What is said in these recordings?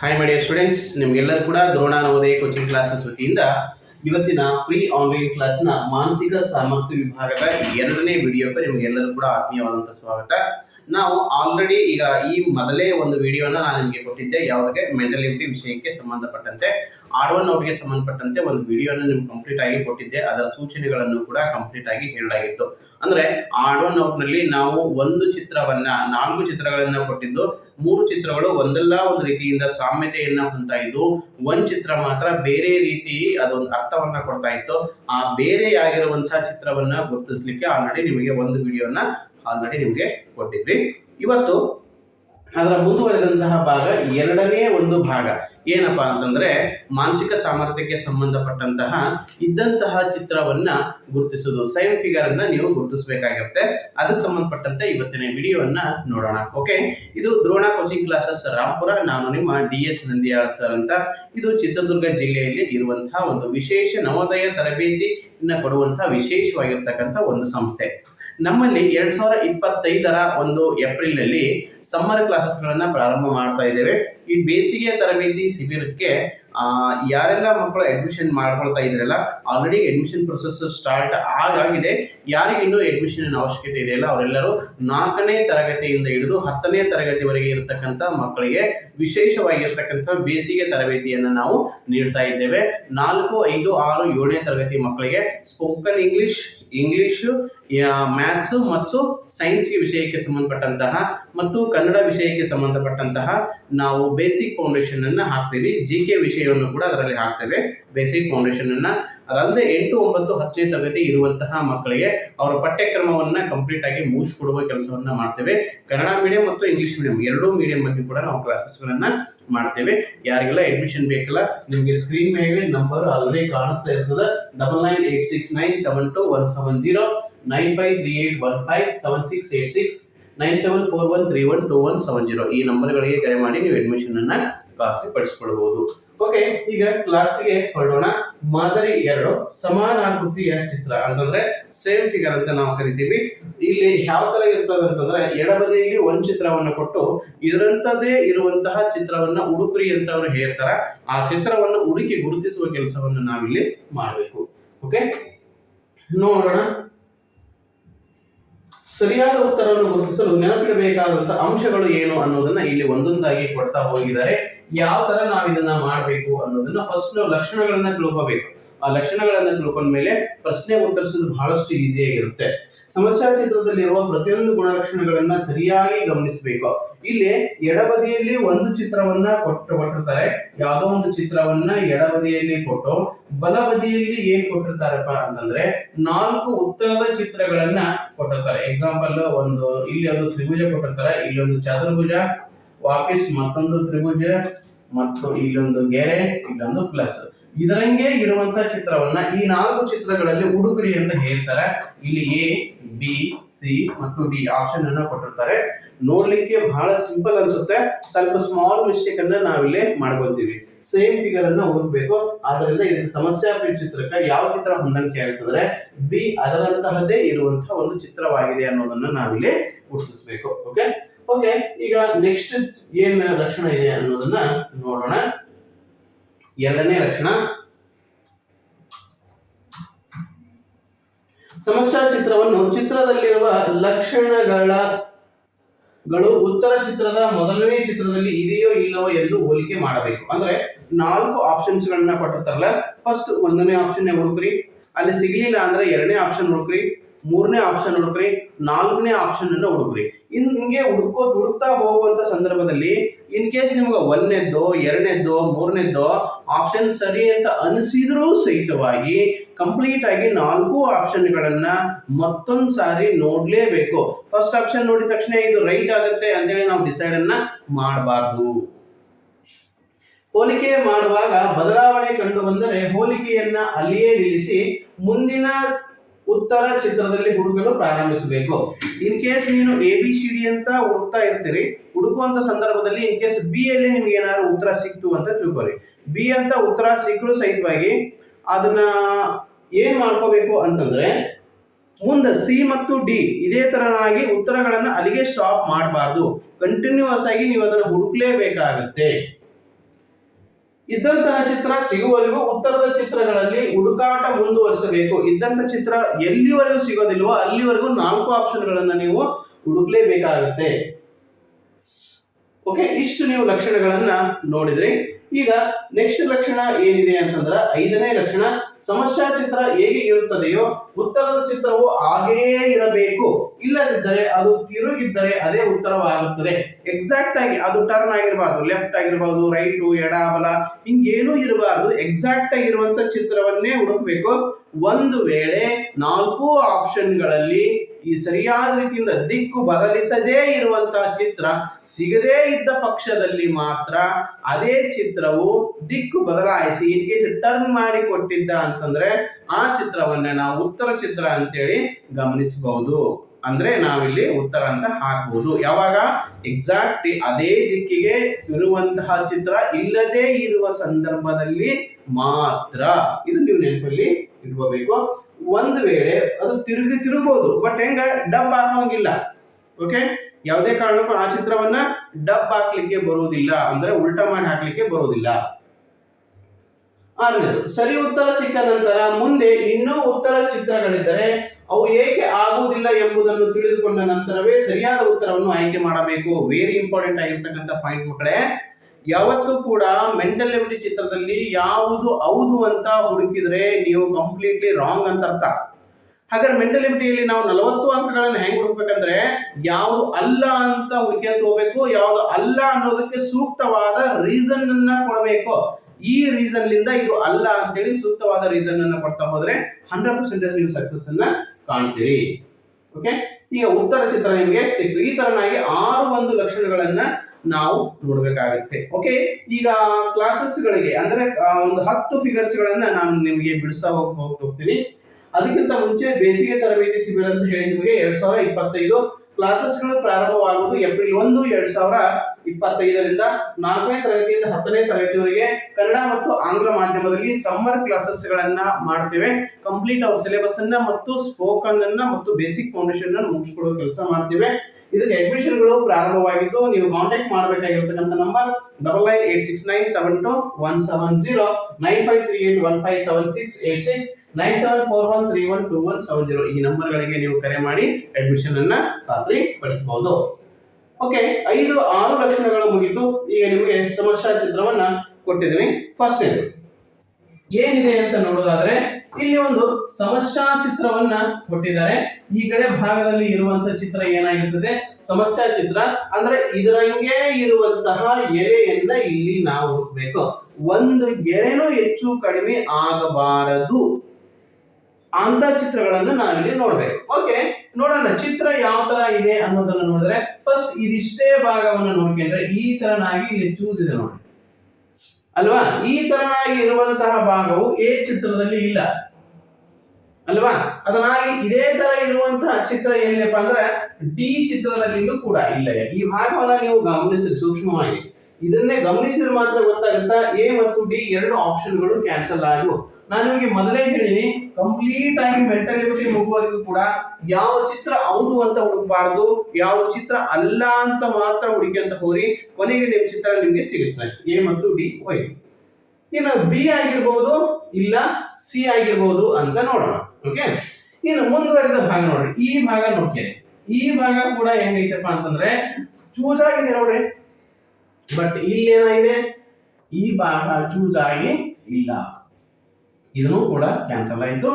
Hi my students ನಿಮಗೆಲ್ಲರೂ ಕೂಡ Drona Navodaya coaching classes ವತಿಯಿಂದ ಇವತ್ತಿನ ಫ್ರೀ ಆನ್ಲೈನ್ ಕ್ಲಾಸ್ನ ಮಾನಸಿಕ ಸಾಮರ್ಥ್ಯ ವಿಭಾಗದ ಎರಡನೇ ವಿಡಿಯೋಕ್ಕೆ ನಿಮಗೆಲ್ಲರೂ ಕೂಡ ಆತ್ಮೀಯವಾದಂಥ ಸ್ವಾಗತ. ನಾವು ಆಲ್ರೆಡಿ ಈಗ ಈ ಮೊದಲೇ ಒಂದು ವಿಡಿಯೋನ ನಾನು ನಿಮಗೆ ಕೊಟ್ಟಿದ್ದೆ, ಯಾವುದಕ್ಕೆ? ಮೆಂಟಲಿಟಿ ವಿಷಯಕ್ಕೆ ಸಂಬಂಧಪಟ್ಟಂತೆ ಆರ್ ಒನ್ ಸಂಬಂಧಪಟ್ಟಂತೆ ಒಂದು ವಿಡಿಯೋನ ನಿಮ್ಗೆ ಕಂಪ್ಲೀಟ್ ಆಗಿ ಕೊಟ್ಟಿದ್ದೆ. ಅದರ ಸೂಚನೆಗಳನ್ನು ಕೂಡ ಕಂಪ್ಲೀಟ್ ಆಗಿ ಹೇಳಲಾಗಿತ್ತು. ಅಂದ್ರೆ ಆರ್ ಒನ್ ಔಟ್ನಲ್ಲಿ ನಾವು ಒಂದು ಚಿತ್ರವನ್ನ, ನಾಲ್ಕು ಚಿತ್ರಗಳನ್ನ ಕೊಟ್ಟಿದ್ದು. ಮೂರು ಚಿತ್ರಗಳು ಒಂದಲ್ಲ, ಒಂದು ರೀತಿಯಿಂದ ಸಾಮ್ಯತೆಯನ್ನ ಹೊಂದ್ತಾ ಇದ್ದು, ಒಂದ್ ಚಿತ್ರ ಮಾತ್ರ ಬೇರೆ ರೀತಿ ಅದೊಂದು ಅರ್ಥವನ್ನ ಕೊಡ್ತಾ ಇತ್ತು. ಆ ಬೇರೆ ಆಗಿರುವಂತಹ ಚಿತ್ರವನ್ನ ಗುರುತಿಸ್ಲಿಕ್ಕೆ ಆಲ್ರೆಡಿ ನಿಮಗೆ ಒಂದು ವಿಡಿಯೋನ ಆಲ್ರೆಡಿ ನಿಮಗೆ ಕೊಟ್ಟಿದ್ವಿ. ಇವತ್ತು ಅದರ ಮುಂದುವರೆದಂತಹ ಭಾಗ ಎರಡನೇ ಒಂದು ಭಾಗ. ಏನಪ್ಪಾ ಅಂತಂದ್ರೆ ಮಾನಸಿಕ ಸಾಮರ್ಥ್ಯಕ್ಕೆ ಸಂಬಂಧಪಟ್ಟಂತಹ ಇದ್ದಂತಹ ಚಿತ್ರವನ್ನ ಗುರುತಿಸುವುದು. ಸೈನ್ ಫಿಗರ್ ಅನ್ನ ನೀವು ಗುರುತಿಸಬೇಕಾಗಿರುತ್ತೆ. ಅದಕ್ಕೆ ಸಂಬಂಧಪಟ್ಟಂತೆ ಇವತ್ತಿನ ವಿಡಿಯೋವನ್ನ ನೋಡೋಣ. ಓಕೆ ಇದು ದ್ರೋಣ ಕೋಚಿಂಗ್ ಕ್ಲಾಸಸ್ ರಾಮ್ಪುರ. ನಾನು ನಿಮ್ಮ ಡಿ ಎಚ್ ನಂದಿಯಾಳ್ ಸರ್ ಅಂತ. ಇದು ಚಿತ್ರದುರ್ಗ ಜಿಲ್ಲೆಯಲ್ಲಿ ಇರುವಂತಹ ಒಂದು ವಿಶೇಷ ನವೋದಯ ತರಬೇತಿ ಕೊಡುವಂತಹ ವಿಶೇಷವಾಗಿರ್ತಕ್ಕಂಥ ಒಂದು ಸಂಸ್ಥೆ. ನಮ್ಮಲ್ಲಿ ಎರಡ್ ಸಾವಿರ ಇಪ್ಪತ್ತೈದರ ಒಂದು ಏಪ್ರಿಲ್ ಅಲ್ಲಿ ಸಮ್ಮರ್ ಕ್ಲಾಸಸ್ಗಳನ್ನ ಪ್ರಾರಂಭ ಮಾಡ್ತಾ ಇದ್ದೇವೆ. ಈ ಬೇಸಿಗೆ ತರಬೇತಿ ಶಿಬಿರಕ್ಕೆ ಆ, ಯಾರೆಲ್ಲ ಮಕ್ಕಳು ಅಡ್ಮಿಷನ್ ಮಾಡ್ಕೊಳ್ತಾ ಇದ್ರಲ್ಲ ಆಲ್ರೆಡಿ ಅಡ್ಮಿಷನ್ ಪ್ರೊಸೆಸ್ ಸ್ಟಾರ್ಟ್ ಆಗಾಗಿದೆ. ಯಾರಿಗೆ ಇನ್ನೂ ಅಡ್ಮಿಷನ್ ಅವಶ್ಯಕತೆ ಇದೆಯಲ್ಲ ಅವರೆಲ್ಲರೂ ನಾಲ್ಕನೇ ತರಗತಿಯಿಂದ ಹಿಡಿದು ಹತ್ತನೇ ತರಗತಿವರೆಗೆ ಇರತಕ್ಕಂಥ ಮಕ್ಕಳಿಗೆ ವಿಶೇಷವಾಗಿರ್ತಕ್ಕಂಥ ಬೇಸಿಗೆ ತರಬೇತಿಯನ್ನು ನಾವು ನೀಡ್ತಾ ಇದ್ದೇವೆ. ನಾಲ್ಕು, ಐದು, ಆರು, ಏಳನೇ ತರಗತಿ ಮಕ್ಕಳಿಗೆ ಸ್ಪೋಕನ್ ಇಂಗ್ಲಿಷ್ ಇಂಗ್ಲಿಷ್ ಮ್ಯಾಥ್ಸ್ ಮತ್ತು ಸೈನ್ಸ್ ವಿಷಯಕ್ಕೆ ಸಂಬಂಧಪಟ್ಟಂತಹ ಮತ್ತು ಕನ್ನಡ ವಿಷಯಕ್ಕೆ ಸಂಬಂಧಪಟ್ಟಂತಹ ನಾವು ಬೇಸಿಕ್ ಫೌಂಡೇಶನ್ ಅನ್ನ ಹಾಕ್ತೀವಿ. ಜಿ ಕೆ ವಿಷಯವನ್ನು ಕೂಡ ಅದರಲ್ಲಿ ಹಾಕ್ತೇವೆ. ಬೇಸಿಕ್ ಫೌಂಡೇಶನ್ ಅನ್ನ ಅದಲ್ಲದೆ ಎಂಟು, ಒಂಬತ್ತು, ಹತ್ತನೇ ತರಗತಿ ಇರುವಂತಹ ಮಕ್ಕಳಿಗೆ ಅವರ ಪಠ್ಯಕ್ರಮವನ್ನ ಕಂಪ್ಲೀಟ್ ಆಗಿ ಮುಗಿಸ್ಕೊಡುವ ಕೆಲಸವನ್ನ ಮಾಡ್ತೇವೆ. ಕನ್ನಡ ಮೀಡಿಯಂ ಮತ್ತು ಇಂಗ್ಲಿಷ್ ಮೀಡಿಯಂ ಎರಡೂ ಮೀಡಿಯಂ ಬಗ್ಗೆ ಕೂಡ ನಾವು ಕ್ಲಾಸಸ್ಗಳನ್ನ ಮಾಡ್ತೇವೆ. ಯಾರಿಗೆಲ್ಲ ಅಡ್ಮಿಷನ್ ಬೇಕಲ್ಲ, ನಿಮಗೆ ಸ್ಕ್ರೀನ್ ಮೇಲೆ ನಂಬರ್ ಆಲ್ರೆಡಿ ಕಾಣಿಸ್ತಾ ಇರ್ತದೆ. Double nine eight six nine seven two one seven zero nine five three eight one five seven six eight six nine seven four one three one two one seven zero ಈ ನಂಬರ್ಗಳಿಗೆ ಕರೆ ಮಾಡಿ ನೀವು admission ಅನ್ನ ಖಾತ್ರಿಪಡಿಸಿಕೊಳ್ಳಬಹುದು okay ಈಗ ಕ್ಲಾಸ್ಗೆ ಹೊರಡೋಣ. ಮಾದರಿ ಎರಡು, ಸಮಾನಾಕೃತಿಯ ಚಿತ್ರ ಅಂತಂದ್ರೆ ಸೇಮ್ ಫಿಗರ್ ಅಂತ ನಾವು ಕರಿತೀವಿ. ಇಲ್ಲಿ ಯಾವ ತರ ಇರ್ತದೆ ಅಂತಂದ್ರೆ ಎಡಬದಿಯಲ್ಲಿ ಒಂದ್ ಚಿತ್ರವನ್ನು ಕೊಟ್ಟು ಇದರಂತದೇ ಇರುವಂತಹ ಚಿತ್ರವನ್ನ ಹುಡುಕ್ರಿ ಅಂತ ಅವರು ಹೇಳ್ತಾರ. ಆ ಚಿತ್ರವನ್ನು ಹುಡುಕಿ ಗುರುತಿಸುವ ಕೆಲಸವನ್ನು ನಾವಿಲ್ಲಿ ಮಾಡಬೇಕು. ಓಕೆ ನೋಡೋಣ. ಸರಿಯಾದ ಉತ್ತರವನ್ನು ಗುರುತಿಸಲು ನೆನಪಿಡಬೇಕಾದಂತಹ ಅಂಶಗಳು ಏನು ಅನ್ನೋದನ್ನ ಇಲ್ಲಿ ಒಂದೊಂದಾಗಿ ಕೊಡ್ತಾ ಹೋಗಿದ್ದಾರೆ. ಯಾವ ತರ ನಾವು ಮಾಡಬೇಕು ಅನ್ನೋದನ್ನ ಫಸ್ಟ್ ನಾವು ಲಕ್ಷಣಗಳನ್ನ ತಿಳ್ಕೋಬೇಕು. ಆ ಲಕ್ಷಣಗಳನ್ನ ತಿಳ್ಕೊಂಡ ಮೇಲೆ ಪ್ರಶ್ನೆ ಉತ್ತರಿಸೋದು ಬಹಳಷ್ಟು ಈಸಿಯಾಗಿರುತ್ತೆ ಸಮಸ್ಯಾ ಚಿತ್ರದಲ್ಲಿರುವ ಪ್ರತಿಯೊಂದು ಗುಣಲಕ್ಷಣಗಳನ್ನ ಸರಿಯಾಗಿ ಗಮನಿಸಬೇಕು. ಇಲ್ಲಿ ಎಡಬದಿಯಲ್ಲಿ ಒಂದು ಚಿತ್ರವನ್ನ ಕೊಟ್ಟು ಕೊಟ್ಟಿರ್ತಾರೆ. ಯಾವುದೋ ಒಂದು ಚಿತ್ರವನ್ನ ಎಡಬದಿಯಲ್ಲಿ ಕೊಟ್ಟು ಬಲಬದಿಯಲ್ಲಿ ಏನ್ ಕೊಟ್ಟಿರ್ತಾರಪ್ಪ ಅಂತಂದ್ರೆ ನಾಲ್ಕು ಉತ್ತರದ ಚಿತ್ರಗಳನ್ನ ಕೊಟ್ಟಿರ್ತಾರೆ. ಎಕ್ಸಾಂಪಲ್ ಒಂದು ಇಲ್ಲಿ ಒಂದು ತ್ರಿಭುಜ ಕೊಟ್ಟಿರ್ತಾರೆ. ಇಲ್ಲಿ ಒಂದು ಚತುರ್ಭುಜ, ವಾಪಸ್ ಮತ್ತೊಂದು ತ್ರಿಭುಜ, ಮತ್ತು ಇಲ್ಲೊಂದು ಗೆರೆ ಇಲ್ಲೊಂದು ಪ್ಲಸ್ ಇದರಂಗೆ ಇರುವಂತ ಚಿತ್ರವನ್ನ ಈ ನಾಲ್ಕು ಚಿತ್ರಗಳಲ್ಲಿ ಉಡುಗುರಿ ಅಂತ ಹೇಳ್ತಾರೆ. ಇಲ್ಲಿ ಎ ಬಿ ಸಿ ಮತ್ತು ಡಿ ಆಪ್ಷನ್ ಅನ್ನ ಕೊಟ್ಟಿರ್ತಾರೆ. ನೋಡ್ಲಿಕ್ಕೆ ಬಹಳ ಸಿಂಪಲ್ ಅನ್ಸುತ್ತೆ. ಸ್ವಲ್ಪ ಸ್ಮಾಲ್ ಮಿಸ್ಟೇಕ್ ಅನ್ನ ನಾವಿಲ್ಲಿ ಮಾಡ್ಕೊಳ್ತೀವಿ. ಸೇಮ್ ಫಿಗರ್ ಅನ್ನ ಹುಡುಕ್ಬೇಕು ಆದ್ರಿಂದ ಇದಕ್ಕೆ ಸಮಸ್ಯಾ ಚಿತ್ರಕ್ಕೆ ಯಾವ ಚಿತ್ರ ಹೊಂದಾಣಿಕೆ ಆಗ್ತದ್ರೆ ಬಿ ಅದರಂತಹದೇ ಇರುವಂತಹ ಒಂದು ಚಿತ್ರವಾಗಿದೆ ಅನ್ನೋದನ್ನ ನಾವಿಲ್ಲಿ ಗುರುತಿಸಬೇಕು. ಓಕೆ ಓಕೆ ಈಗ ನೆಕ್ಸ್ಟ್ ಏನ್ ಲಕ್ಷಣ ಇದೆ ಅನ್ನೋದನ್ನ ನೋಡೋಣ. ಎರಡನೇ ಲಕ್ಷಣ. ಸಮಸ್ಯಾ ಚಿತ್ರವನ್ನು ಚಿತ್ರದಲ್ಲಿರುವ ಲಕ್ಷಣಗಳ ಗಳು ಉತ್ತರ ಚಿತ್ರದ ಮೊದಲನೇ ಚಿತ್ರದಲ್ಲಿ ಇದೆಯೋ ಇಲ್ಲವೋ ಎಂದು ಹೋಲಿಕೆ ಮಾಡಬೇಕು. ಅಂದ್ರೆ ನಾಲ್ಕು ಆಪ್ಷನ್ಸ್ ಗಳನ್ನ ಕೊಟ್ಟಿರ್ತಾರಲ್ಲ ಫಸ್ಟ್ ಒಂದನೇ ಆಪ್ಷನ್ ಹುಡುಕ್ರಿ, ಅಲ್ಲಿ ಸಿಗ್ಲಿಲ್ಲ ಅಂದ್ರೆ ಎರಡನೇ ಆಪ್ಷನ್ ಹುಡುಕ್ರಿ, ಮೂರನೇ ಆಪ್ಷನ್ ಹುಡುಕ್ರಿ, ನಾಲ್ಕನೇ ಆಪ್ಷನ್ ಅನ್ನು ಹುಡುಕ್ರಿ. ಇನ್ ಹಿಂಗೆ ಹುಡುಕೋ, ಹುಡುಕ್ತಾ ಹೋಗುವಂತ ಸಂದರ್ಭದಲ್ಲಿ ಇನ್ ಕೇಸ್ ನಿಮ್ಗೆ ಒಂದನೇದ್ದು, ಎರಡನೇದ್ದು, ಮೂರನೇದ್ದು ಆಪ್ಷನ್ ಸರಿ ಅಂತ ಅನಿಸಿದ್ರೂ ಸಹಿತವಾಗಿ ಕಂಪ್ಲೀಟ್ ಆಗಿ ನಾಲ್ಕು ಆಪ್ಷನ್ಗಳನ್ನ ಮತ್ತೊಂದು ಸಾರಿ ನೋಡ್ಲೇಬೇಕು. ಫಸ್ಟ್ ಆಪ್ಷನ್ ನೋಡಿದ ತಕ್ಷಣ ಇದು ರೈಟ್ ಆಗುತ್ತೆ ಅಂತೇಳಿ ನಾವು ಡಿಸೈಡ್ ಅನ್ನ ಮಾಡಬಾರ್ದು. ಹೋಲಿಕೆ ಮಾಡುವಾಗ ಬದಲಾವಣೆ ಕಂಡು ಬಂದರೆ ಹೋಲಿಕೆಯನ್ನ ಅಲ್ಲಿಯೇ ನಿಲ್ಲಿಸಿ ಮುಂದಿನ ಉತ್ತರ ಚಿತ್ರದಲ್ಲಿ ಹುಡುಕಲು ಪ್ರಾರಂಭಿಸಬೇಕು. ಇನ್ ಕೇಸ್ ನೀನು ಎ ಬಿ ಸಿ ಡಿ ಅಂತ ಹುಡುಕ್ತಾ ಇರ್ತೀರಿ, ಹುಡುಕುವಂತ ಸಂದರ್ಭದಲ್ಲಿ ಇನ್ ಕೇಸ್ ಬಿ ಅಲ್ಲಿ ನಿಮ್ಗೆ ಏನಾದ್ರು ಉತ್ತರ ಸಿಕ್ತು ಅಂತ ತಿಳ್ಕೊರಿ. ಬಿ ಅಂತ ಉತ್ತರ ಸಿಕ್ಕರು ಸಹಿತವಾಗಿ ಅದನ್ನ ಏನ್ ಮಾಡ್ಕೋಬೇಕು ಅಂತಂದ್ರೆ, ಮುಂದೆ ಸಿ ಮತ್ತು ಡಿ ಇದೇ ತರನಾಗಿ ಉತ್ತರಗಳನ್ನ ಅಲ್ಲಿಗೆ ಸ್ಟಾಪ್ ಮಾಡಬಾರ್ದು. ಕಂಟಿನ್ಯೂಸ್ ಆಗಿ ನೀವು ಅದನ್ನು ಹುಡುಕ್ಲೇಬೇಕಾಗುತ್ತೆ. ಇದ್ದಂತಹ ಚಿತ್ರ ಸಿಗುವವರೆಗೂ ಉತ್ತರದ ಚಿತ್ರಗಳಲ್ಲಿ ಹುಡುಕಾಟ ಮುಂದುವರಿಸಬೇಕು. ಇದ್ದಂಥ ಚಿತ್ರ ಎಲ್ಲಿವರೆಗೂ ಸಿಗೋದಿಲ್ವೋ ಅಲ್ಲಿವರೆಗೂ ನಾಲ್ಕು ಆಪ್ಷನ್ಗಳನ್ನು ನೀವು ಹುಡುಕ್ಲೇಬೇಕಾಗುತ್ತೆ. ಓಕೆ ಇಷ್ಟು ನೀವು ಲಕ್ಷಣಗಳನ್ನ ನೋಡಿದ್ರಿ. ಈಗ ನೆಕ್ಸ್ಟ್ ಲಕ್ಷಣ ಏನಿದೆ ಅಂತಂದ್ರ ಐದನೇ ಲಕ್ಷಣ ಸಮಸ್ಯಾ ಚಿತ್ರ ಹೇಗೆ ಇರುತ್ತದೆಯೋ ಉತ್ತರದ ಚಿತ್ರವು ಹಾಗೇ ಇರಬೇಕು. ಇಲ್ಲದಿದ್ದರೆ ಅದು ತಿರುಗಿದ್ದರೆ ಅದೇ ಉತ್ತರವಾಗುತ್ತದೆ. ಎಕ್ಸಾಕ್ಟ್ ಆಗಿ ಅದು ಟರ್ನ್ ಆಗಿರಬಾರ್ದು. ಲೆಫ್ಟ್ ಆಗಿರಬಹುದು ರೈಟು ಎಡ, ಬಲ, ಹಿಂಗೇನೂ ಇರಬಾರ್ದು. ಎಕ್ಸಾಕ್ಟ್ ಆಗಿರುವಂತ ಚಿತ್ರವನ್ನೇ ಹುಡುಕಬೇಕು. ಒಂದು ವೇಳೆ ನಾಲ್ಕು ಆಪ್ಷನ್ಗಳಲ್ಲಿ ಈ ಸರಿಯಾದ ರೀತಿಯಿಂದ ದಿಕ್ಕು ಬದಲಿಸದೇ ಇರುವಂತಹ ಚಿತ್ರ ಸಿಗದೇ ಇದ್ದ ಪಕ್ಷದಲ್ಲಿ ಮಾತ್ರ ಅದೇ ಚಿತ್ರವು ದಿಕ್ಕು ಬದಲಾಯಿಸಿ ಇನ್ಕೇಸ್ ಟರ್ನ್ ಮಾಡಿ ಕೊಟ್ಟಿದ್ದ ಅಂತಂದ್ರೆ ಆ ಚಿತ್ರವನ್ನ ನಾವು ಉತ್ತರ ಚಿತ್ರ ಅಂತೇಳಿ ಗಮನಿಸಬಹುದು. ಅಂದ್ರೆ ನಾವಿಲ್ಲಿ ಉತ್ತರ ಅಂತ ಹಾಕಬಹುದು ಯಾವಾಗ? ಎಕ್ಸಾಕ್ಟ್ ಅದೇ ದಿಕ್ಕಿಗೆ ಇರುವಂತಹ ಚಿತ್ರ ಇಲ್ಲದೇ ಇರುವ ಸಂದರ್ಭದಲ್ಲಿ ಮಾತ್ರ. ಇದು ನೀವು ನೆನಪಲ್ಲಿ ಇಟ್ಕೋಬೇಕು. ಒಂದು ವೇಳೆ ಅದು ತಿರುಗಿ ತಿರುಗಬಹುದು ಬಟ್ ಹೆಂಗ? ಡಬ್ ಹಾಕೋಂಗಿಲ್ಲ ಓಕೆ ಯಾವುದೇ ಕಾರಣಕ್ಕೂ ಆ ಚಿತ್ರವನ್ನ ಡಬ್ ಹಾಕ್ಲಿಕ್ಕೆ ಬರುವುದಿಲ್ಲ. ಅಂದ್ರೆ ಉಲ್ಟಾ ಮಾಡಿ ಹಾಕ್ಲಿಕ್ಕೆ ಬರುವುದಿಲ್ಲ. ಆರನೇದು, ಸರಿ ಉತ್ತರ ಸಿಕ್ಕ ನಂತರ ಮುಂದೆ ಇನ್ನೂ ಉತ್ತರ ಚಿತ್ರಗಳಿದ್ದರೆ ಅವು ಏಕೆ ಆಗುವುದಿಲ್ಲ ಎಂಬುದನ್ನು ತಿಳಿದುಕೊಂಡ ನಂತರವೇ ಸರಿಯಾದ ಉತ್ತರವನ್ನು ಆಯ್ಕೆ ಮಾಡಬೇಕು. ವೆರಿ ಇಂಪಾರ್ಟೆಂಟ್ ಆಗಿರ್ತಕ್ಕಂಥ ಪಾಯಿಂಟ್ ಮಕ್ಕಳೇ. ಯಾವತ್ತೂ ಕೂಡ ಮೆಂಟಲ್ ಎಬಿಲಿಟಿ ಚಿತ್ರದಲ್ಲಿ ಯಾವುದು ಹೌದು ಅಂತ ಹುಡುಕಿದ್ರೆ ನೀವು ಕಂಪ್ಲೀಟ್ಲಿ ರಾಂಗ್ ಅಂತ ಅರ್ಥ. ಹಾಗಾದ್ರೆ ಮೆಂಟಲ್ ಎಬಿಲಿಟಿಯಲ್ಲಿ ನಾವು ನಲವತ್ತು ಅಂಕಗಳನ್ನು ಹೆಂಗ್ ಹುಡುಕ್ಬೇಕಂದ್ರೆ ಯಾವುದು ಅಲ್ಲ ಅಂತ ಹುಡುಕಿಯಂತ ಹೋಗ್ಬೇಕು, ಯಾವುದು ಅಲ್ಲ ಅನ್ನೋದಕ್ಕೆ ಸೂಕ್ತವಾದ ರೀಸನ್ ಅನ್ನ ಕೊಡಬೇಕು. ಈ ರೀಸನ್ ಲಿಂದ ಇದು ಅಲ್ಲ ಅಂತೇಳಿ ಸೂಕ್ತವಾದ ರೀಸನ್ ಅನ್ನ ಕೊಡ್ತಾ ಹೋದ್ರೆ ಹಂಡ್ರೆಡ್ ಪರ್ಸೆಂಟೇಜ್ ನೀವು ಸಕ್ಸಸ್ ಅನ್ನ ಕಾಣ್ತೀರಿ. ಓಕೆ ಈಗ ಉತ್ತರ ಚಿತ್ರ ನಿಮಗೆ ಸಿಕ್ತು ಈ ತರನಾಗಿ ಆರು ಒಂದು ಲಕ್ಷಣಗಳನ್ನ ನಾವು ನೋಡ್ಬೇಕಾಗುತ್ತೆ. ಓಕೆ ಈಗ ಕ್ಲಾಸಸ್ಗಳಿಗೆ ಅಂದ್ರೆ ಒಂದು ಹತ್ತು ಫಿಗರ್ಸ್ ಗಳನ್ನ ನಾನು ನಿಮಗೆ ಬಿಡಿಸ್ತಾ ಹೋಗ್, ಹೋಗ್- ಹೋಗ್ತೀನಿ. ಅದಕ್ಕಿಂತ ಮುಂಚೆ ಬೇಸಿಗೆ ತರಬೇತಿ ಶಿಬಿರ ಅಂತ ಹೇಳಿ ನಿಮಗೆ ಎರಡ್ ಸಾವಿರ ಇಪ್ಪತ್ತೈದು. ಕ್ಲಾಸಸ್ಗಳು ಪ್ರಾರಂಭವಾಗುವುದು ಏಪ್ರಿಲ್ ಒಂದು, ಎರಡ್ ಸಾವಿರ ಇಪ್ಪತ್ತೈದರಿಂದ ನಾಲ್ಕನೇ ತರಗತಿಯಿಂದ ಹತ್ತನೇ ತರಗತಿವರೆಗೆ ಕನ್ನಡ ಮತ್ತು ಆಂಗ್ಲ ಮಾಧ್ಯಮದಲ್ಲಿ ಸಮ್ಮರ್ ಕ್ಲಾಸಸ್ ಗಳನ್ನ ಮಾಡ್ತೇವೆ. ಕಂಪ್ಲೀಟ್ ಅವ್ರ ಸಿಲೆಬಸ್ ಅನ್ನ ಮತ್ತು ಸ್ಪೋಕನ್ ಅನ್ನ ಮತ್ತು ಬೇಸಿಕ್ ಫೌಂಡೇಶನ್ ಮುಗಿಸ್ಕೊಡೋ ಕೆಲಸ ಮಾಡ್ತೇವೆ. ಇದಕ್ಕೆ ಅಡ್ಮಿಷನ್ಗಳು ಗಳು ಪ್ರಾರಂಭವಾಗಿದ್ದು, ನೀವು contact ಮಾಡಬೇಕಾಗಿರ್ತಕ್ಕಂಥ number double nine eight six nine seven two one seven zero nine five three eight one five seven six eight six nine seven four one three one two one seven zero ಈ ನಂಬರ್ಗಳಿಗೆ ನೀವು ಕರೆ ಮಾಡಿ admission ಅನ್ನ ಖಾತ್ರಿ ಪಡಿಸಬಹುದು okay ಐದು ಆರು ಲಕ್ಷಣಗಳು ಮುಗಿತು. ಈಗ ನಿಮಗೆ ಸಮಸ್ಯಾ ಚಿತ್ರವನ್ನ ಕೊಟ್ಟಿದ್ದೀನಿ. ಫಸ್ಟ್ ಏನಿದೆ ಅಂತ ನೋಡೋದಾದ್ರೆ ಇಲ್ಲಿ ಒಂದು ಸಮಸ್ಯಾ ಚಿತ್ರವನ್ನ ಕೊಟ್ಟಿದ್ದಾರೆ. ಈ ಕಡೆ ಭಾಗದಲ್ಲಿ ಇರುವಂತ ಚಿತ್ರ ಏನಾಗಿರ್ತದೆ? ಸಮಸ್ಯಾ ಚಿತ್ರ ಅಂದ್ರೆ ಇದರಂಗೆ ಇರುವಂತಹ ಎಲೆಯನ್ನ ಇಲ್ಲಿ ನಾವು ಹುಡುಕ್ಬೇಕು. ಒಂದು ಎಲೆನೂ ಹೆಚ್ಚು ಕಡಿಮೆ ಆಗಬಾರದು. ಅಂತ ಚಿತ್ರಗಳನ್ನು ನಾವಿಲ್ಲಿ ನೋಡ್ಬೇಕು. ಓಕೆ ನೋಡೋಣ ಚಿತ್ರ ಯಾವ ತರ ಇದೆ ಅನ್ನೋದನ್ನ ನೋಡಿದ್ರೆ ಫಸ್ಟ್ ಇದಿಷ್ಟೇ ಭಾಗವನ್ನು ನೋಡ್ಕೊಂಡ್ರೆ ಈ ತರನಾಗಿ ಇಲ್ಲಿ ಚೂಸ್ ಇದೆ ನೋಡಿ. ಅಲ್ವಾ? ಈ ತರನಾಗಿ ಇರುವಂತಹ ಭಾಗವು ಎ ಚಿತ್ರದಲ್ಲಿ ಇಲ್ಲ. ಅಲ್ವಾ? ಅದನ್ನಾಗಿ ಇದೇ ತರ ಇರುವಂತಹ ಚಿತ್ರ ಏನಪ್ಪಾ ಅಂದ್ರೆ ಡಿ ಚಿತ್ರದಲ್ಲಿಯೂ ಕೂಡ ಇಲ್ಲ. ಈ ಭಾಗವನ್ನ ನೀವು ಗಮನಿಸಿ, ಸೂಕ್ಷ್ಮವಾಗಿ. ಇದನ್ನೇ ಗಮನಿಸಿದ್ರೆ ಮಾತ್ರ ಗೊತ್ತಾಗುತ್ತಾ ಎ ಮತ್ತು ಡಿ ಎರಡು ಆಪ್ಷನ್ಗಳು ಕ್ಯಾನ್ಸಲ್ ಆದವು. ನಾನು ನಿಮಗೆ ಮೊದಲೇ ಹೇಳಿನಿ ಕಂಪ್ಲೀಟ್ ಆಗಿ ಮೆಂಟಲಿಟಿ ಕೂಡ ಯಾವ ಚಿತ್ರ ಹೌದು ಅಂತ ಹುಡುಕಬಾರ್ದು, ಯಾವ ಚಿತ್ರ ಅಲ್ಲ ಅಂತ ಮಾತ್ರ ಹುಡುಕಿ ಅಂತ ಹೋರಿ ಕೊನೆಗೆ ನಿಮ್ಮ ಚಿತ್ರ ನಿಮಗೆ ಸಿಗುತ್ತೆ. ಎ ಮತ್ತು ಡಿ, ವೈ. ಇನ್ನು ಬಿ ಆಗಿರ್ಬೋದು ಇಲ್ಲ ಸಿ ಆಗಿರ್ಬೋದು ಅಂತ ನೋಡೋಣ. ಓಕೆ? ಇನ್ನು ಮುಂದುವರೆದ ಭಾಗ ನೋಡ್ರಿ. ಈ ಭಾಗ ನೋಡ್ತೇನೆ. ಈ ಭಾಗ ಕೂಡ ಹೆಂಗೈತಪ್ಪ ಅಂತಂದ್ರೆ ಚೂಸ್ ಆಗಿದೆ ನೋಡ್ರಿ. ಬಟ್ ಇಲ್ಲಿ ಏನಾಗಿದೆ ಈ ಭಾಗ ಚೂಸ್ ಆಗಿ ಇಲ್ಲ. ಇದನ್ನು ಕೂಡ ಕ್ಯಾನ್ಸಲ್ ಆಯಿತು.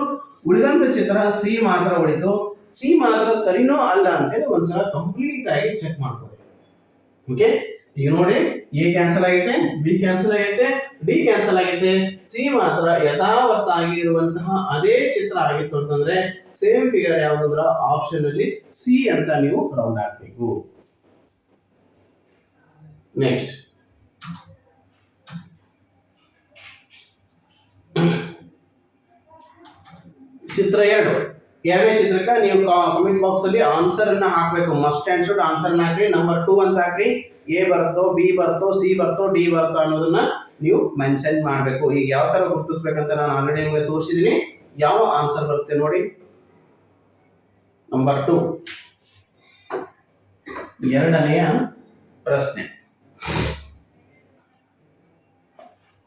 ಉಳಿದಂತ ಚಿತ್ರ ಸಿ ಮಾತ್ರ ಉಳಿತು. ಸಿ ಮಾತ್ರ ಸರಿನೋ ಅಲ್ಲ ಅಂತೇಳಿ ಒಂದ್ಸಲ ಕಂಪ್ಲೀಟ್ ಆಗಿ ಚೆಕ್ ಮಾಡ್ಕೊಳ್ಳಿ. ಓಕೆ ಈಗ ನೋಡಿ ಎ ಕ್ಯಾನ್ಸಲ್ ಆಗೈತೆ ಬಿ ಕ್ಯಾನ್ಸಲ್ ಆಗೈತೆ ಡಿ ಕ್ಯಾನ್ಸಲ್ ಆಗೈತೆ. ಸಿ ಮಾತ್ರ ಯಥಾವತ್ತಾಗಿ ಆಗಿರುವಂತಹ ಅದೇ ಚಿತ್ರ ಆಗಿತ್ತು ಅಂತಂದ್ರೆ ಸೇಮ್ ಫಿಗರ್ ಯಾವ್ದಂದ್ರ ಆಪ್ಷನ್ ಅಲ್ಲಿ ಸಿ ಅಂತ ನೀವು ರೌಂಡ್ ಹಾಕ್ಬೇಕು. ನೆಕ್ಸ್ಟ್ ಚಿತ್ರ ಎರಡು. ಯಾವ್ಯಾವ ಚಿತ್ರಕ್ಕೆ? ನೀವು ಕಮೆಂಟ್ ಬಾಕ್ಸ್ ಅಲ್ಲಿ ಆನ್ಸರ್ ಅನ್ನ ಹಾಕ್ಬೇಕು. ಮಸ್ಟ್ ಆ್ಯಂಡ್ ಆನ್ಸರ್ ಹಾಕ್ರಿ. ನಂಬರ್ ಟೂ ಅಂತ ಹಾಕ್ರಿ. ಎ ಬರ್ತೋ ಬಿ ಬರ್ತೋ ಸಿ ಬರ್ತೋ ಡಿ ಬರ್ತೋ ಅನ್ನೋದನ್ನ ನೀವು ಮೆನ್ಷನ್ ಮಾಡಬೇಕು. ಈಗ ಯಾವ ತರ ಗುರುತಿಸ್ಬೇಕಂತ ನಾನು ಆಲ್ರೆಡಿ ನಿಮಗೆ ತೋರಿಸಿದ್ದೀನಿ ಯಾವ ಆನ್ಸರ್ ಬರುತ್ತೆ ನೋಡಿ. ನಂಬರ್ ಟೂ ಎರಡನೆಯ ಪ್ರಶ್ನೆ.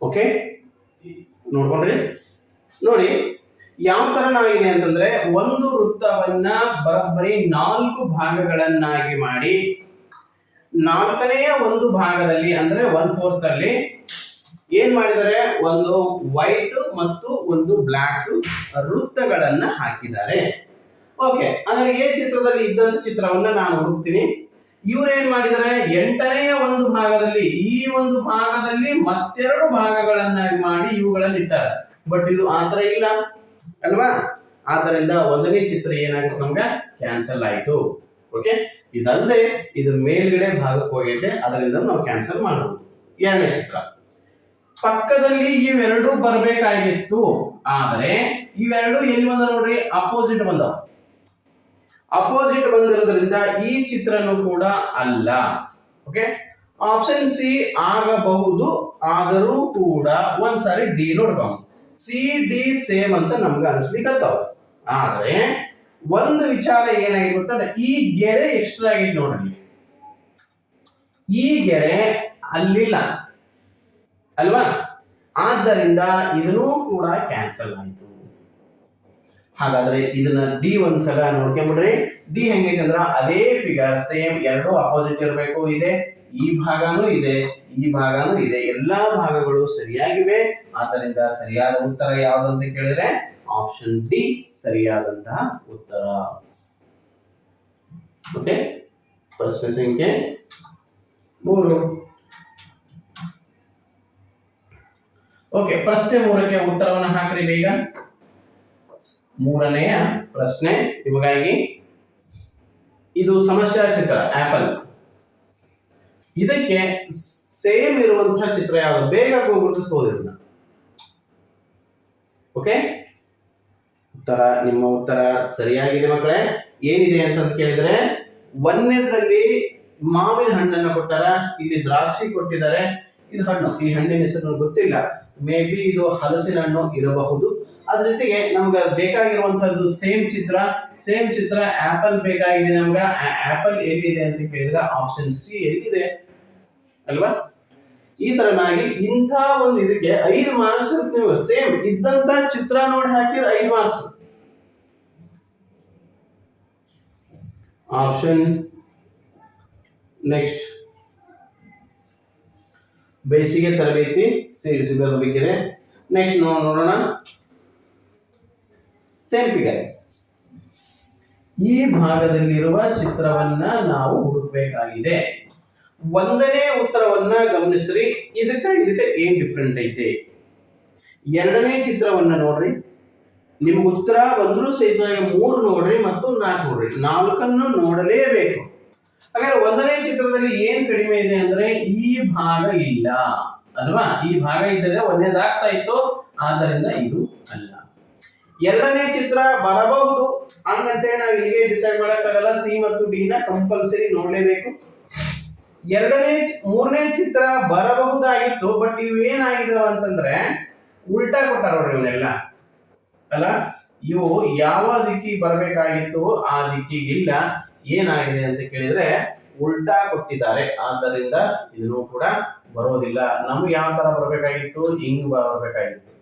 ಓಕೆ ನೋಡ್ಕೊಂಡ್ರಿ? ನೋಡಿ. ಯಾವ ತರನಾಗಿದೆ ಅಂತಂದ್ರೆ ಒಂದು ವೃತ್ತವನ್ನ ಬರೋಬ್ಬರಿ ನಾಲ್ಕು ಭಾಗಗಳನ್ನಾಗಿ ಮಾಡಿ ನಾಲ್ಕನೆಯ ಒಂದು ಭಾಗದಲ್ಲಿ ಅಂದ್ರೆ ಒನ್ ಫೋರ್ತ್ ಅಲ್ಲಿ ಏನ್ ಮಾಡಿದ್ದಾರೆ? ಒಂದು ವೈಟ್ ಮತ್ತು ಒಂದು ಬ್ಲ್ಯಾಕ್ ವೃತ್ತಗಳನ್ನ ಹಾಕಿದ್ದಾರೆ. ಓಕೆ ಅಂದ್ರೆ ಈ ಚಿತ್ರದಲ್ಲಿ ಇದ್ದಂತ ಚಿತ್ರವನ್ನ ನಾನು ಹುಡುಕ್ತೀನಿ. ಇವರೇನ್ ಮಾಡಿದರೆ ಎಂಟನೆಯ ಒಂದು ಭಾಗದಲ್ಲಿ, ಈ ಒಂದು ಭಾಗದಲ್ಲಿ ಮತ್ತೆರಡು ಭಾಗಗಳನ್ನಾಗಿ ಮಾಡಿ ಇವುಗಳನ್ನ ಇಟ್ಟಾರೆ. ಬಟ್ ಇದು ಆತರ ಇಲ್ಲ. ಅಲ್ವಾ? ಆದ್ದರಿಂದ ಒಂದನೇ ಚಿತ್ರ ಏನಾಯ್ತು ನಮ್ಗೆ? ಕ್ಯಾನ್ಸಲ್ ಆಯ್ತು. ಓಕೆ ಇದಲ್ಲದೆ ಇದು ಮೇಲ್ಗಡೆ ಭಾಗಕ್ಕೆ ಹೋಗೈತೆ, ಅದರಿಂದ ನಾವು ಕ್ಯಾನ್ಸಲ್ ಮಾಡಬಹುದು ಎರಡನೇ ಚಿತ್ರ. ಪಕ್ಕದಲ್ಲಿ ಇವೆರಡು ಬರಬೇಕಾಗಿತ್ತು. ಆದರೆ ಇವೆರಡು ಎಲ್ಲಿ ಬಂದ ನೋಡ್ರಿ? ಅಪೋಸಿಟ್ ಬಂದವು. ಅಪೋಸಿಟ್ ಬಂದಿರೋದ್ರಿಂದ ಈ ಚಿತ್ರನೂ ಕೂಡ ಅಲ್ಲ. ಓಕೆ ಆಪ್ಷನ್ ಸಿ ಆಗಬಹುದು, ಆದರೂ ಕೂಡ ಒಂದ್ಸಾರಿ ಡಿ ನೋಡ್ಕೊಂಡು ಸಿ, ಡಿ, ಸೇಮ್ ಅಂತ ನಮ್ಗೆ ಅನಿಸ್ಲಿಕ್ಕತ್ತಾವ ಆದ್ರೆ, ಒಂದು ವಿಚಾರ ಏನಾಗಿದೆ ಗೊತ್ತಂದ್ರೆ ಈ ಗೆರೆ ಎಕ್ಸ್ಟ್ರಾ ಆಗಿದೆ ನೋಡ್ರಿ. ಈ ಗೆರೆ ಅಲ್ಲಿಲ್ಲ. ಅಲ್ವಾ? ಆದ್ದರಿಂದ ಇದನ್ನು ಕೂಡ ಕ್ಯಾನ್ಸಲ್ ಆಯಿತು. ಹಾಗಾದ್ರೆ ಇದನ್ನ ಡಿ ಒಂದ್ಸಲ ನೋಡ್ಕೊಂಬಿಡ್ರಿ. ಡಿ ಹೆಂಗೈತೆ ಅಂದ್ರ ಅದೇ ಫಿಗರ್ ಸೇಮ್ ಎರಡು ಅಪೋಸಿಟ್ ಇರಬೇಕು, ಇದೆ. ಈ ಭಾಗನೂ ಇದೆ, ಈ ಭಾಗನೂ ಇದೆ. ಎಲ್ಲಾ ಭಾಗಗಳು ಸರಿಯಾಗಿವೆ. ಆದ್ದರಿಂದ ಸರಿಯಾದ ಉತ್ತರ ಯಾವುದು ಅಂತ ಕೇಳಿದ್ರೆ ಆಪ್ಷನ್ ಡಿ ಸರಿಯಾದಂತಹ ಉತ್ತರ. ಓಕೆ ಪ್ರಶ್ನೆ ಸಂಖ್ಯೆ ಮೂರು. ಓಕೆ ಪ್ರಶ್ನೆ ಮೂರಕ್ಕೆ ಉತ್ತರವನ್ನು ಹಾಕ್ರಿ ಈಗ. ಮೂರನೆಯ ಪ್ರಶ್ನೆ ಇವಾಗಿ ಇದು ಸಮಸ್ಯಾ ಚಿತ್ರ ಆಪಲ್. ಇದಕ್ಕೆ ಸೇಮ್ ಇರುವಂತಹ ಚಿತ್ರ ಯಾವುದು? ಬೇಗ ಗುರುತಿಸಬಹುದು ಇದನ್ನ ಓಕೆ ಉತ್ತರ, ನಿಮ್ಮ ಉತ್ತರ ಸರಿಯಾಗಿದೆ ಮಕ್ಕಳೇ. ಏನಿದೆ ಅಂತ ಕೇಳಿದ್ರೆ, ಒಂದನೇದ್ರಲ್ಲಿ ಮಾವಿನ ಹಣ್ಣನ್ನು ಕೊಟ್ಟಾರ? ಇಲ್ಲಿ ದ್ರಾಕ್ಷಿ ಕೊಟ್ಟಿದ್ದಾರೆ. ಇದು ಹಣ್ಣು. ಈ ಹಣ್ಣಿನ ಹೆಸರು ಗೊತ್ತಿಲ್ಲ. ಮೇ ಬಿ ಇದು ಹಲಸಿನ ಹಣ್ಣು ಇರಬಹುದು. ಅದ್ರ ಜೊತೆಗೆ ನಮ್ಗೆ ಬೇಕಾಗಿರುವಂತದ್ದು ಸೇಮ್ ಚಿತ್ರ. ಸೇಮ್ ಚಿತ್ರ ಆಪಲ್ ಬೇಕಾಗಿದೆ ನಮ್ಗೆ. ಆಪಲ್ ಎಲ್ಲಿದೆ ಅಂತ ಕೇಳಿದ್ರೆ ಆಪ್ಷನ್ ಸಿ ಎಲ್ಲಿದೆ? ಅಲ್ವಾ? ಈ ತರನಾಗಿ ಇಂಥ ಒಂದು ಇದಕ್ಕೆ ಐದು ಮಾರ್ಕ್ಸ್ ನೀವು ಸೇಮ್ ಇದ್ದಂತ ಚಿತ್ರ ನೋಡಿ ಹಾಕಿದ್ರೆ ಐದು ಮಾರ್ಕ್ಸ್ ಆಪ್ಷನ್ ನೆಕ್ಸ್ಟ್ ಬೇಸಿಗೆ ತರಬೇತಿ ಸೇರಿಸಿದ ಬಗ್ಗೆ ನೆಕ್ಸ್ಟ್ ನೋಡೋಣ. ಸೇಮ್ ಫಿಗರ್ ಈ ಭಾಗದಲ್ಲಿರುವ ಚಿತ್ರವನ್ನ ನಾವು ಹುಡುಕಬೇಕಾಗಿದೆ. ಒಂದನೇ ಉತ್ತರವನ್ನ ಗಮನಿಸ್ರಿ. ಇದಕ್ಕ ಇದಕ್ಕೆ ಏನ್ ಡಿಫ್ರೆಂಟ್ ಐತೆ? ಎರಡನೇ ಚಿತ್ರವನ್ನ ನೋಡ್ರಿ. ನಿಮ್ಗೆ ಉತ್ತರ ಬಂದರೂ ಸಹಿತ ಮೂರು ನೋಡ್ರಿ ಮತ್ತು ನಾಲ್ಕು ನೋಡ್ರಿ. ನಾಲ್ಕನ್ನು ನೋಡಲೇಬೇಕು. ಹಾಗಾದ್ರೆ ಒಂದನೇ ಚಿತ್ರದಲ್ಲಿ ಏನ್ ಕಡಿಮೆ ಇದೆ ಅಂದ್ರೆ ಈ ಭಾಗ ಇಲ್ಲ. ಅಲ್ವಾ? ಈ ಭಾಗ ಇದ್ದರೆ ಒಂದೇದಾಗ್ತಾ ಇತ್ತು. ಆದ್ದರಿಂದ ಇದು ಅಲ್ಲ. ಎರಡನೇ ಚಿತ್ರ ಬರಬಹುದು. ಹಂಗಂತೇಳಿ ನಾವು ಇಲ್ಲಿಗೆ ಡಿಸೈಡ್ ಮಾಡಕ್ಕಾಗಲ್ಲ. ಸಿ ಮತ್ತು ಡಿ ನ ಕಂಪಲ್ಸರಿ ನೋಡ್ಲೇಬೇಕು. ಎರಡನೇ ಮೂರನೇ ಚಿತ್ರ ಬರಬಹುದಾಗಿತ್ತು ಬಟ್ ಇವು ಏನಾಗಿದಾವ ಅಂತಂದ್ರೆ, ಉಲ್ಟಾ ಕೊಟ್ಟಾರ ನೋಡ್ರಿ ಇವನ್ನೆಲ್ಲ ಅಲ್ಲ? ಇವು ಯಾವ ದಿಕ್ಕಿಗೆ ಬರಬೇಕಾಗಿತ್ತು, ಆ ದಿಕ್ಕಿಗೆ ಇಲ್ಲ, ಏನಾಗಿದೆ ಅಂತ ಕೇಳಿದ್ರೆ, ಉಲ್ಟಾ ಕೊಟ್ಟಿದ್ದಾರೆ. ಆದ್ದರಿಂದ ಇದನ್ನು ಕೂಡ ಬರೋದಿಲ್ಲ. ನಮ್ಗೆ ಯಾವ ತರ ಬರಬೇಕಾಗಿತ್ತು? ಹಿಂಗ್ ಬರಬೇಕಾಗಿತ್ತು.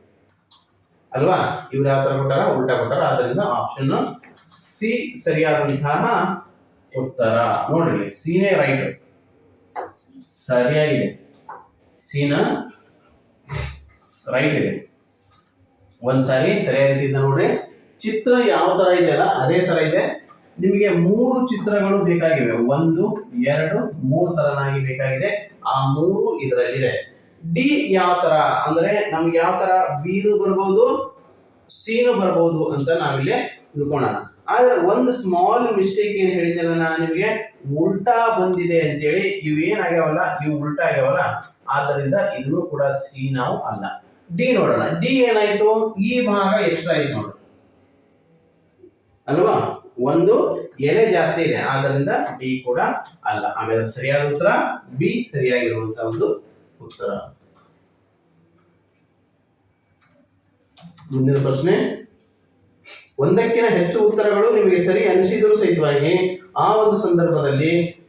ಅಲ್ವಾ? ಇವ್ರು ಯಾವ ತರ ಕೊಟ್ಟಾರ? ಉಲ್ಟಾ ಕೊಟ್ಟಾರ. ಆದ್ದರಿಂದ ಆಪ್ಷನ್ ಸಿ ಸರಿಯಾದಂತಹ ಉತ್ತರ. ನೋಡ್ರಿ, ಸಿನೇ ರೈಟ್ ಸರಿಯಾಗಿದೆ. ಸಿನ ರೈಟ್ ಇದೆ. ಒಂದ್ಸಾರಿ ಸರಿಯಾದ ರೀತಿಯಿಂದ ನೋಡ್ರಿ. ಚಿತ್ರ ಯಾವ ತರ ಇದೆಯಲ್ಲ ಅದೇ ತರ ಇದೆ. ನಿಮಗೆ ಮೂರು ಚಿತ್ರಗಳು ಬೇಕಾಗಿವೆ. ಒಂದು, ಎರಡು, ಮೂರು ತರನಾಗಿ ಬೇಕಾಗಿದೆ. ಆ ಮೂರು ಇದರಲ್ಲಿದೆ. ಡಿ ಯಾವ ತರ? ಅಂದ್ರೆ ನಮ್ಗೆ ಯಾವ ತರ? ಬಿನು ಬರ್ಬೋದು, ಸೀನು ಬರ್ಬೋದು ಅಂತ ನಾವಿಲ್ಲಿ ತಿಳ್ಕೊಳ್ಳೋಣ ಆದ್ರೆ ಒಂದು ಸ್ಮಾಲ್ ಮಿಸ್ಟೇಕ್ ಏನ್ ಹೇಳಿದ್ನಲ್ಲ ನಾನು ನಿಮಗೆ, ಉಲ್ಟಾ ಬಂದಿದೆ ಅಂತೇಳಿ ಇವು ಏನಾಗ್ಯಾವಲ್ಲ ಇವು ಉಲ್ಟಾ ಆಗ್ಯಾವಲ್ಲ, ಆದ್ದರಿಂದ ಇದನ್ನು ಕೂಡ ಸಿ ನಾವು ಅಲ್ಲ. ಡಿ ನೋಡೋಣ. ಡಿ ಏನಾಯ್ತು? ಈ ಭಾಗ ಎಕ್ಸ್ಟ್ರಾ ಆಯ್ತು ನೋಡು. ಅಲ್ವಾ? ಒಂದು ಎಲೆ ಜಾಸ್ತಿ ಇದೆ ಆದ್ರಿಂದ ಡಿ ಕೂಡ ಅಲ್ಲ. ಆಮೇಲೆ ಸರಿಯಾದ ಉತ್ತರ? ಬಿ ಸರಿಯಾಗಿರುವಂತಹ ಒಂದು ಉತ್ತರ. ಮುಂದಿನ ಪ್ರಶ್ನೆ. ಒಂದಕ್ಕಿಂತ ಹೆಚ್ಚು ಉತ್ತರಗಳು ನಿಮಗೆ ಸರಿ ಅನಿಸಿದರೂ ಸಹಿತವಾಗಿ ಆ ಒಂದು ಸಂದರ್ಭದಲ್ಲಿ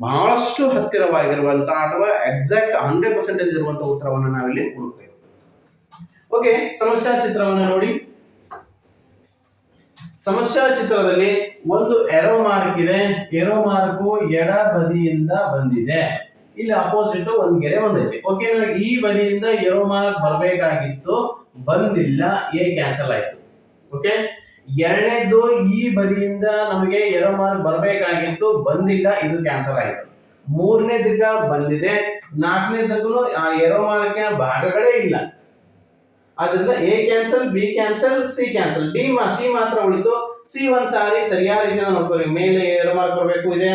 ಬಹಳಷ್ಟು ಹತ್ತಿರವಾಗಿರುವಂತಹ ಅಥವಾ ಎಕ್ಸಾಕ್ಟ್ ಹಂಡ್ರೆಡ್ ಪರ್ಸೆಂಟೇಜ್ ಇರುವಂತಹ ಉತ್ತರವನ್ನು ನಾವಿಲ್ಲಿ ಹುಡುಕ್ತೇವೆ ಓಕೆ ಸಮಸ್ಯಾ ಚಿತ್ರವನ್ನು ನೋಡಿ. ಸಮಸ್ಯಾ ಚಿತ್ರದಲ್ಲಿ ಒಂದು ಎರೋ ಮಾರ್ಕ್ ಇದೆ. ಎರೋ ಮಾರ್ಕ್ ಎಡ ಬದಿಯಿಂದ ಬಂದಿದೆ. ಇಲ್ಲಿ ಅಪೋಸಿಟ್ ಒಂದ್ ಗೆರೆ ಬಂದೈತಿ. ಓಕೆ ಈ ಬದಿಯಿಂದ ಎರೋ ಮಾರ್ಕ್ ಬರಬೇಕಾಗಿತ್ತು. ಬಂದಿಲ್ಲ ಎ ಕ್ಯಾನ್ಸಲ್ ಆಯ್ತು. ಓಕೆ ಎರಡನೇದು ಈ ಬದಿಯಿಂದ ನಮಗೆ ಎರೋ ಮಾರ್ಕ್ ಬರಬೇಕಾಗಿತ್ತು, ಬಂದಿಲ್ಲ, ಇದು ಕ್ಯಾನ್ಸಲ್ ಆಯಿತು. ಮೂರನೇ ದಿಕ್ಕ ಬಂದಿದೆ ನಾಲ್ಕನೇ ದಿಗ್ಗೂ ಆ ಎರೋ ಮಾರ್ಕಿನ ಭಾಗಗಳೇ ಇಲ್ಲ. ಆದ್ರಿಂದ A cancel B cancel C cancel D C ಮಾತ್ರ ಉಳಿತು. ಸಿ ಒಂದ್ ಸಾರಿ ಸರಿಯಾದ ರೀತಿಯಿಂದ ನೋಡ್ಕೊಳ್ಳಿ. ಮೇಲೆ ಏರೋ ಮಾರ್ಕ್ ಬರಬೇಕು ಇದೆ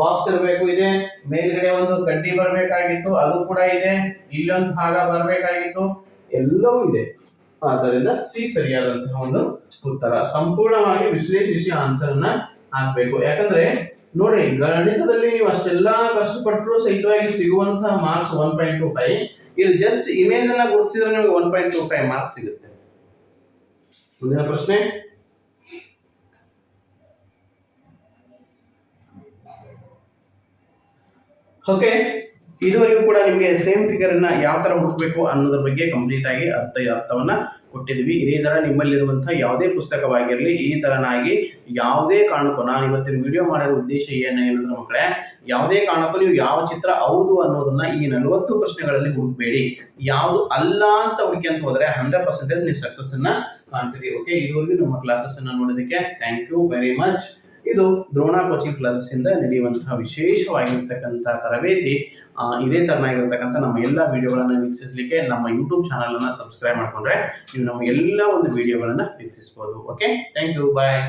ಬಾಕ್ಸ್ ಇರಬೇಕು ಇದೆ, ಮೇಲ್ಗಡೆ ಒಂದು ಕಡ್ಡಿ ಬರಬೇಕಾಗಿತ್ತು, ಅದು ಕೂಡ ಇದೆ, ಇಲ್ಲೊಂದು ಭಾಗ ಬರಬೇಕಾಗಿತ್ತು, ಎಲ್ಲವೂ ಇದೆ. ಆದ್ದರಿಂದ ಸಿ ಸರಿಯಾದಂತಹ ಒಂದು ಉತ್ತರ. ಸಂಪೂರ್ಣವಾಗಿ ವಿಶ್ಲೇಷಿಸಿ ಆನ್ಸರ್ ಅನ್ನ ಹಾಕ್ಬೇಕು. ಯಾಕಂದ್ರೆ, ನೋಡಿ, ಗಣಿತದಲ್ಲಿ ನೀವು ಅಷ್ಟೆಲ್ಲಾ ಕಷ್ಟಪಟ್ಟರು ಸಹಿತವಾಗಿ ಸಿಗುವಂತಹ marks one point two five ಇಲ್ಲಿ ಜಸ್ಟ್ ಇಮೇಜ್ ಅನ್ನ ಗುರುತಿಸಿದ್ರೆ ನಿಮಗೆ one point two five marks ಸಿಗುತ್ತೆ. ಮುಂದಿನ ಪ್ರಶ್ನೆ. ಓಕೆ ಇದುವರೆಗೂ ಕೂಡ ನಿಮಗೆ ಸೇಮ್ ಫಿಗರ್ ಅನ್ನ ಯಾವ ತರ ಹುಡುಕಬೇಕು ಅನ್ನೋದ್ರ ಬಗ್ಗೆ ಕಂಪ್ಲೀಟ್ ಆಗಿ ಅರ್ಥ, ಅರ್ಥವನ್ನ ಕೊಟ್ಟಿದ್ವಿ ಇದೇ ತರ ನಿಮ್ಮಲ್ಲಿರುವಂತಹ ಯಾವುದೇ ಪುಸ್ತಕವಾಗಿರಲಿ, ಈ ತರನಾಗಿ ಯಾವುದೇ ಕಾರಣಕ್ಕೂ, ನಾನು ಇವತ್ತಿನ ವಿಡಿಯೋ ಮಾಡಿರೋ ಉದ್ದೇಶ ಏನು ಹೇಳಿದ್ರೆ ಮಕ್ಕಳೇ, ಯಾವುದೇ ಕಾರಣಕ್ಕೂ ನೀವು ಯಾವ ಚಿತ್ರ ಹೌದು ಅನ್ನೋದನ್ನ ಈ ನಲವತ್ತು ಪ್ರಶ್ನೆಗಳಲ್ಲಿ ಹುಡುಕಬೇಡಿ ಯಾವುದು ಅಲ್ಲ ಅಂತ ಹುಡುಕಿ ಅಂತ ಹೋದ್ರೆ ಹಂಡ್ರೆಡ್ ಪರ್ಸೆಂಟೇಜ್ ನೀವು ಸಕ್ಸಸ್ ಅನ್ನ ಕಾಣ್ತೀರಿ. ಓಕೆ ಇದುವರೆಗೂ ನಮ್ಮ ಕ್ಲಾಸಸ್ ಅನ್ನ ನೋಡೋದಕ್ಕೆ ಥ್ಯಾಂಕ್ ಯು ವೆರಿ ಮಚ್ ಇದು ದ್ರೋಣ ಕೋಚಿಂಗ್ ಕ್ಲಾಸಸ್ ಇಂದ ನಡೆಯುವಂತಹ ವಿಶೇಷವಾಗಿರ್ತಕ್ಕಂಥ ತರಬೇತಿ ಇದೆ ಇದೇ ತರನಾಗಿರ್ತಕ್ಕಂಥ ನಮ್ಮ ಎಲ್ಲ ವಿಡಿಯೋಗಳನ್ನ ವೀಕ್ಷಿಸಲಿಕ್ಕೆ ನಮ್ಮ ಯೂಟ್ಯೂಬ್ ಚಾನಲ್ ಅನ್ನ ಸಬ್ಸ್ಕ್ರೈಬ್ ಮಾಡ್ಕೊಂಡ್ರೆ ನೀವು ನಮ್ಮ ಎಲ್ಲ ಒಂದು ವಿಡಿಯೋಗಳನ್ನ ವೀಕ್ಷಿಸಬಹುದು ಓಕೆ ಥ್ಯಾಂಕ್ ಯು ಬಾಯ್